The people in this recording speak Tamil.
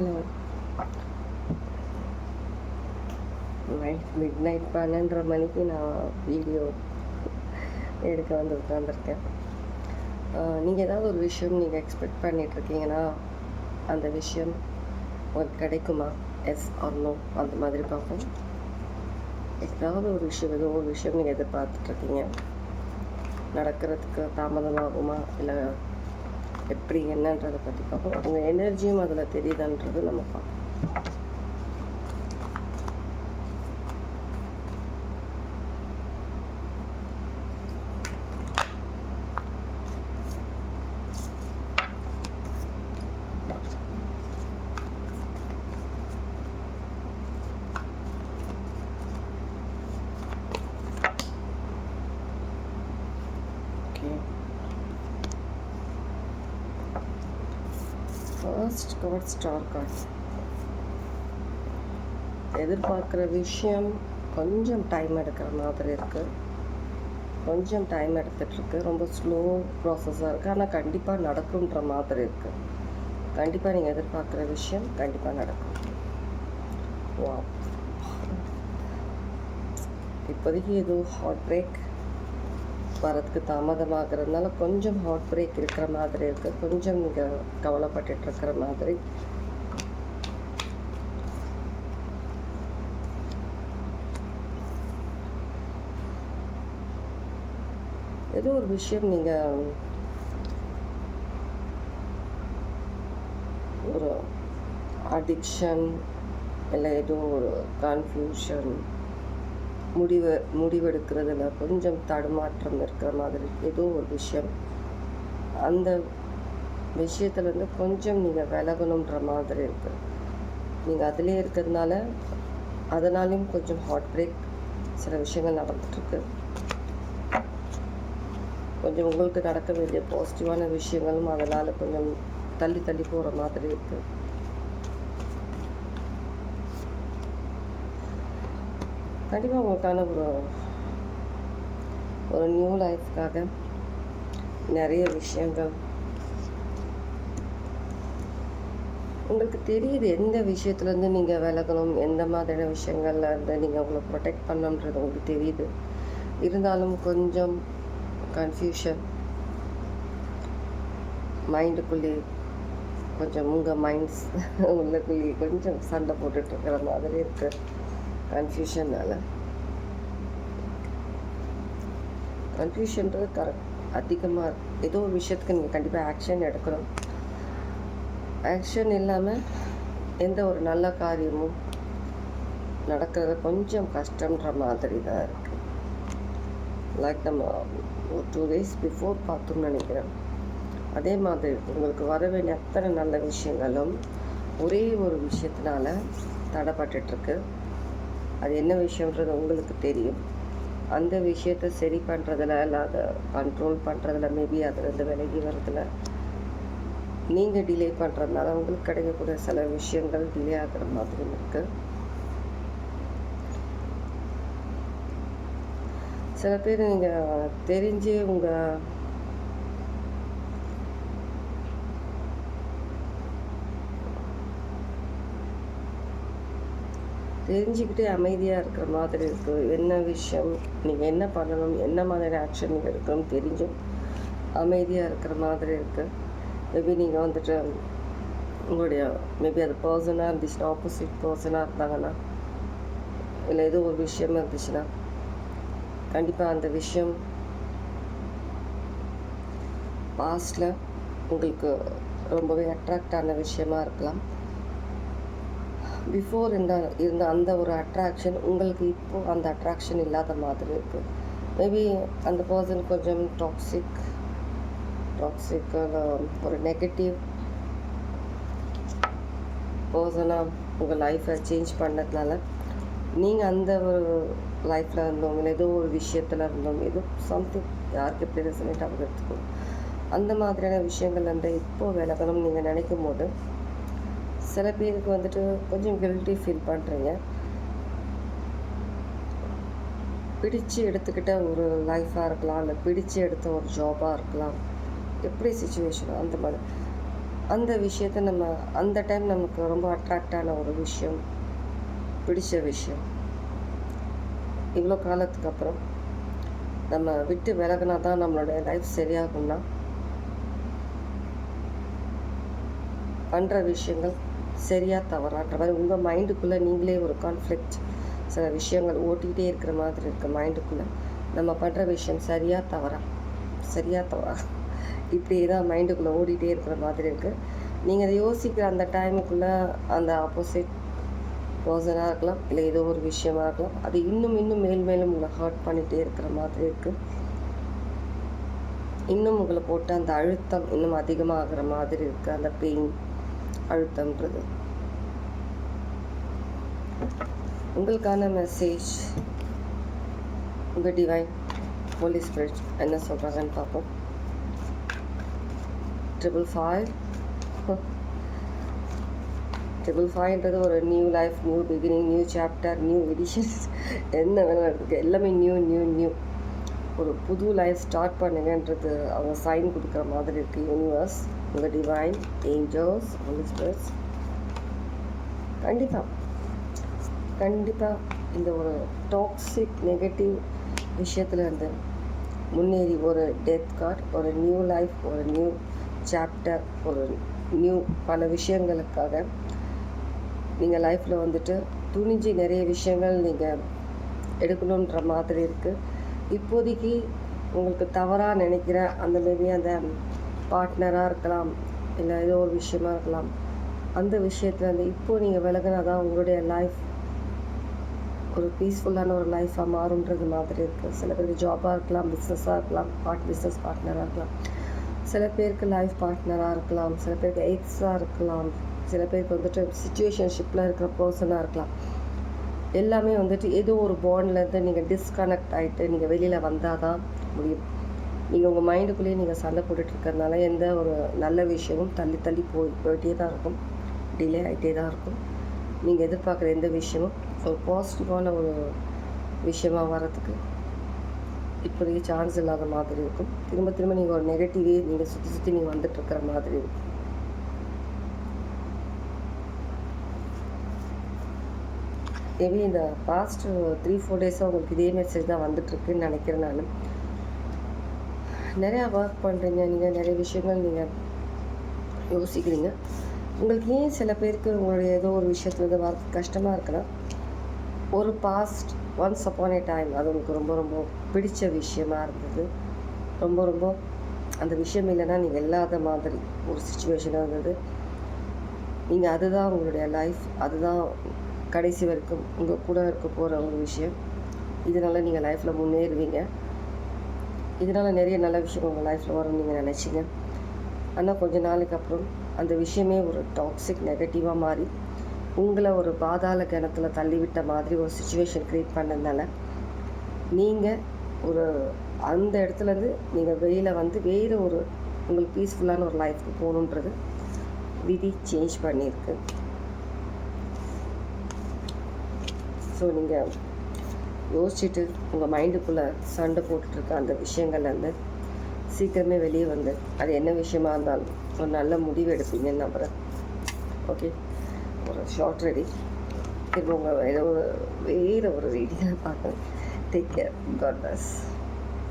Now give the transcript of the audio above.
ஹலோ நைட் மிட் நைட் பன்னெண்டரை மணிக்கு நான் வீடியோ எடுக்க வந்து உட்காந்துருக்கேன் நீங்கள் ஏதாவது ஒரு விஷயம் நீங்கள் எக்ஸ்பெக்ட் பண்ணிகிட்ருக்கீங்கன்னா அந்த விஷயம் உங்களுக்கு கிடைக்குமா எஸ் ஆர்னோ அந்த மாதிரி பார்ப்போம் ஏதாவது ஒரு விஷயம் ஏதோ ஒரு விஷயம் நீங்கள் எதிர்பார்த்துட்ருக்கீங்க நடக்கிறதுக்கு தாமதமாகுமா இல்லை எப்படி என்னன்றதை பற்றி பார்ப்போம். அவங்க எனர்ஜியும் அதில் தெரியுதான்றது நம்ம பார்ப்போம் okay first card star card எதிர்பார்க்குற விஷயம் கொஞ்சம் டைம் எடுக்கிற மாதிரி இருக்குது கொஞ்சம் டைம் எடுத்துகிட்ருக்கு ரொம்ப ஸ்லோ ப்ராசஸாக இருக்குது ஆனால் கண்டிப்பாக நடக்குன்ற மாதிரி இருக்குது கண்டிப்பாக நீங்கள் எதிர்பார்க்குற விஷயம் கண்டிப்பாக நடக்கும். வா இப்போதைக்கு எதுவும் ஹார்ட் பிரேக் வரதுக்கு தாமதமாகிறதுனால கொஞ்சம் ஹார்ட் பிரேக் இருக்கிற மாதிரி இருக்குது கொஞ்சம் நீங்கள் கவலைப்பட்டுட்ருக்கிற மாதிரி. ஏதோ ஒரு விஷயம் நீங்கள் ஒரு அடிக்ஷன் இல்லை ஏதோ ஒரு கன்ஃபியூஷன் முடிவு முடிவெடுக்கிறதுல கொஞ்சம் தடுமாற்றம் இருக்கிற மாதிரி ஏதோ ஒரு விஷயம். அந்த விஷயத்துலேருந்து கொஞ்சம் நீங்கள் விலகணுன்ற மாதிரி இருக்குது நீங்கள் அதிலே இருக்கிறதுனால அதனாலையும் கொஞ்சம் ஹார்ட் பிரேக் சில விஷயங்கள் நடந்துட்டுருக்கு. கொஞ்சம் உங்களுக்கு நடக்க வேண்டிய பாசிட்டிவான விஷயங்களும் அதனால் கொஞ்சம் தள்ளி தள்ளி போகிற மாதிரி இருக்குது கண்டிப்பாக உங்களுக்கான ஒரு ஒரு நியூ லைஃப்காக நிறைய விஷயங்கள். உங்களுக்கு தெரியுது எந்த விஷயத்துலேருந்து நீங்கள் விலகணும் எந்த மாதிரியான விஷயங்கள்ல இருந்து நீங்கள் உங்களை ப்ரொடெக்ட் பண்ணணுன்றது உங்களுக்கு தெரியுது. இருந்தாலும் கொஞ்சம் கன்ஃபியூஷன் மைண்டுக்குள்ளே கொஞ்சம் உங்கள் மைண்ட்ஸ் உள்ளக்குள்ளேயே கொஞ்சம் சண்டை போட்டுட்ருக்கிற மாதிரி இருக்குது கன்ஃபியூஷனால் கன்ஃபியூஷன்றது கரெக்ட் அதிகமாக ஏதோ ஒரு விஷயத்துக்கு நீங்கள் கண்டிப்பாக ஆக்ஷன் எடுக்கணும். ஆக்ஷன் இல்லாமல் எந்த ஒரு நல்ல காரியமும் நடக்கிறது கொஞ்சம் கஷ்டன்ற மாதிரி தான் இருக்குது லைக் நம்ம ஒரு டூ டேஸ் பிஃபோர் பார்த்தோம்னு நினைக்கிறேன். அதே மாதிரி உங்களுக்கு வர வேண்டிய அத்தனை நல்ல விஷயங்களும் ஒரே ஒரு விஷயத்தினால தடைப்பட்டுருக்கு அது என்ன விஷயன்றது உங்களுக்கு தெரியும். அந்த விஷயத்தை சரி பண்ணுறதுல இல்லை அதை கண்ட்ரோல் பண்ணுறதுல மேபி அதுலேருந்து விலகி வரதுல நீங்கள் டிலே பண்ணுறதுனால உங்களுக்கு கிடைக்கக்கூடிய சில விஷயங்கள் டிலே ஆகிற மாதிரி இருக்குது சில பேர் நீங்கள் தெரிஞ்சு உங்கள் தெரிஞ்சுக்கிட்டே அமைதியாக இருக்கிற மாதிரி இருக்குது என்ன விஷயம்? நீங்கள் என்ன பண்ணணும்? என்ன மாதிரி ஆக்ஷன் நீங்கள் எடுக்கணும் தெரிஞ்சும் அமைதியாக இருக்கிற மாதிரி இருக்குது மேபி நீங்கள் வந்துட்டு உங்களுடைய மேபி அது பர்சனாக இருந்துச்சுன்னா ஆப்போசிட் பர்சனாக இருந்தாங்கன்னா இல்லை ஏதோ ஒரு விஷயமா இருந்துச்சுன்னா கண்டிப்பாக அந்த விஷயம் பாஸ்டில் உங்களுக்கு ரொம்பவே அட்ராக்ட் ஆன விஷயமா இருக்கலாம். பிஃபோர் இந்த இருந்த அந்த ஒரு அட்ராக்ஷன் உங்களுக்கு இப்போது அந்த அட்ராக்ஷன் இல்லாத மாதிரி இருக்குது மேபி அந்த பர்சன் கொஞ்சம் டாக்ஸிக் டாக்ஸிக் ஒரு நெகட்டிவ் பர்சனாக உங்கள் லைஃப்பை சேஞ்ச் பண்ணதுனால நீங்கள் அந்த ஒரு லைஃப்பில் இருந்தோம் இல்லை ஏதோ ஒரு விஷயத்தில் இருந்தோம் ஏதோ சம்திங் யாருக்கு எப்படி ரெசனேட் ஆகுது எடுத்துக்கணும் அந்த மாதிரியான விஷயங்கள் வந்து இப்போது விலகணும்னு நீங்கள் நினைக்கும் போது சில பேருக்கு வந்துட்டு கொஞ்சம் கில்ட்டி ஃபீல் பண்ணுறீங்க பிடிச்சு எடுத்துக்கிட்ட ஒரு லைஃப்பாக இருக்கலாம் இல்லை பிடிச்சு எடுத்த ஒரு ஜாபாக இருக்கலாம். எப்படி சுச்சுவேஷன் அந்த மாதிரி. அந்த விஷயத்த நம்ம அந்த டைம் நமக்கு ரொம்ப அட்ராக்டான ஒரு விஷயம் பிடிச்ச விஷயம். இவ்வளோ காலத்துக்கு அப்புறம் நம்ம விட்டு விலகினா தான் நம்மளுடைய லைஃப் சரியாகும்னா பண்ணுற விஷயங்கள் சரியா தவறான்ற மாதிரி உங்கள் மைண்டுக்குள்ளே நீங்களே ஒரு கான்ஃப்ளிக்ட் சில விஷயங்கள் ஓட்டிகிட்டே இருக்கிற மாதிரி இருக்குது மைண்டுக்குள்ளே நம்ம பண்ணுற விஷயம் சரியா தவறா? சரியா தவறா? இப்படியே தான் மைண்டுக்குள்ளே ஓடிட்டே இருக்கிற மாதிரி இருக்குது நீங்கள் அதை யோசிக்கிற அந்த டைமுக்குள்ளே அந்த ஆப்போசிட் பர்சனாக இருக்கலாம் இல்லை ஏதோ ஒரு விஷயமா இருக்கலாம் அது இன்னும் இன்னும் மேல் மேலும் உங்களை ஹர்ட் பண்ணிகிட்டே இருக்கிற மாதிரி இருக்குது இன்னும் உங்களை போட்டு அந்த அழுத்தம் இன்னும் அதிகமாகிற மாதிரி இருக்குது அந்த பெயின் அழுத்தம்ன்றது. உங்களுக்கான மெசேஜ் உங்கள் டிவைன் ஹோலி ஸ்பிரிட் என்ன சொல்கிறாங்கன்னு பார்ப்போம். ட்ரிபிள் ஃபைவ் ட்ரிபிள் ஃபைவ்ன்றது ஒரு new life new beginning new chapter new editions என்ன வேணாலும் இருக்குது எல்லாமே நியூ நியூ நியூ ஒரு புது லைஃப் ஸ்டார்ட் பண்ணுங்கன்றது அவங்க சைன் கொடுக்குற மாதிரி இருக்குது யூனிவர்ஸ் உங்கள் டிவைன் ஏஞ்சல்ஸ் ஹோலி ஸ்பிரிட்ஸ் கண்டிப்பாக கண்டிப்பாக இந்த ஒரு டாக்ஸிக் நெகட்டிவ் விஷயத்துலேருந்து முன்னேறி ஒரு டெத் கார்ட் ஒரு நியூ லைஃப் ஒரு நியூ சாப்டர் ஒரு நியூ பல விஷயங்களுக்காக நீங்கள் லைஃப்பில் வந்துட்டு துணிஞ்சு நிறைய விஷயங்கள் நீங்கள் எடுக்கணுன்ற மாதிரி இருக்குது இப்போதைக்கு உங்களுக்கு தவறாக நினைக்கிற அந்த மாரி அந்த பார்ட்னராக இருக்கலாம் இல்லை ஏதோ ஒரு விஷயமா இருக்கலாம். அந்த விஷயத்தில் இப்போது நீங்கள் விலகினா தான் உங்களுடைய லைஃப் ஒரு பீஸ்ஃபுல்லான ஒரு லைஃபாக மாறுன்றது மாதிரி இருக்குது சில பேருக்கு ஜாபாக இருக்கலாம் பிஸ்னஸாக இருக்கலாம் பார்ட் பிஸ்னஸ் பார்ட்னராக இருக்கலாம். சில பேருக்கு லைஃப் பார்ட்னராக இருக்கலாம் சில பேருக்கு எய்ட்ஸாக இருக்கலாம் சில பேருக்கு வந்துட்டு சுச்சுவேஷன்ஷிப்பில் இருக்கிற பர்சனாக இருக்கலாம். எல்லாமே வந்துட்டு ஏதோ ஒரு பாண்ட்லேருந்து நீங்கள் டிஸ்கனெக்ட் ஆகிட்டு நீங்கள் வெளியில் வந்தால் தான் முடியும். நீங்கள் உங்கள் மைண்டுக்குள்ளேயே நீங்கள் சண்டை போட்டுட்டு இருக்கிறதுனால எந்த ஒரு நல்ல விஷயமும் தள்ளி தள்ளி போய் போயிட்டே தான் இருக்கும். டிலே ஆகிட்டே தான் இருக்கும். நீங்கள் எதிர்பார்க்குற எந்த விஷயமும் ஒரு பாசிட்டிவான ஒரு விஷயமாக வர்றதுக்கு இப்போதைக்கு சான்ஸ் இல்லாத மாதிரி இருக்கும். திரும்ப திரும்ப நீங்கள் ஒரு நெகட்டிவே நீங்கள் சுற்றி சுற்றி நீங்கள் வந்துட்டு இருக்கிற மாதிரி இருக்கும். மேபி இந்த பாஸ்ட் த்ரீ ஃபோர் டேஸாக உங்களுக்கு இதே மெசேஜ் தான் வந்துட்டுருக்குன்னு நினைக்கிறேன் நான். நிறையா ஒர்க் பண்ணுறீங்க நீங்கள் நிறைய விஷயங்கள் நீங்கள் யோசிக்கிறீங்க. உங்களுக்கு ஏன் சில பேருக்கு உங்களுடைய ஏதோ ஒரு விஷயத்துல வந்து ஒர்க் கஷ்டமாக இருக்குன்னா ஒரு past once upon a time அது உங்களுக்கு ரொம்ப ரொம்ப பிடிச்ச விஷயமா இருந்தது. ரொம்ப ரொம்ப அந்த விஷயம் இல்லைன்னா நீங்கள் இல்லாத மாதிரி ஒரு சுச்சுவேஷனாக இருந்தது. நீங்கள் அதுதான் உங்களுடைய லைஃப் அதுதான் கடைசி வரைக்கும் உங்கள் கூட இருக்க போகிற ஒரு விஷயம். இதனால் நீங்கள் லைஃப்பில் முன்னேறுவீங்க. இதனால் நிறைய நல்ல விஷயம் உங்கள் லைஃப்பில் வரும்னு நீங்கள் நினச்சிங்க. ஆனால் கொஞ்ச நாளைக்கு அப்புறம் அந்த விஷயமே ஒரு டாக்ஸிக் நெகட்டிவாக மாறி உங்களை ஒரு பாதாள கிணத்துல தள்ளிவிட்ட மாதிரி ஒரு சுச்சுவேஷன் க்ரியேட் பண்ணதுனால நீங்கள் ஒரு அந்த இடத்துலேருந்து நீங்கள் வெளியில் வந்து வேறு ஒரு உங்களுக்கு பீஸ்ஃபுல்லான ஒரு லைஃப்க்கு போகணுன்றது விதி சேஞ்ச் பண்ணியிருக்கு. ஸோ நீங்கள் யோசிச்சுட்டு உங்கள் மைண்டுக்குள்ளே சண்டை போட்டுட்ருக்க அந்த விஷயங்கள்லேருந்து சீக்கிரமே வெளியே வந்து அது என்ன விஷயமா இருந்தாலும் ஒரு நல்ல முடிவு எடுப்பீங்கன்னு நம்புகிறேன் ஓகே ஒரு ஷார்ட் ரெடி இப்போ உங்கள் ஏதோ வேறு ஒரு ரீடிங்கில் பார்க்குறேன் டேக் கேர் காட் பஸ்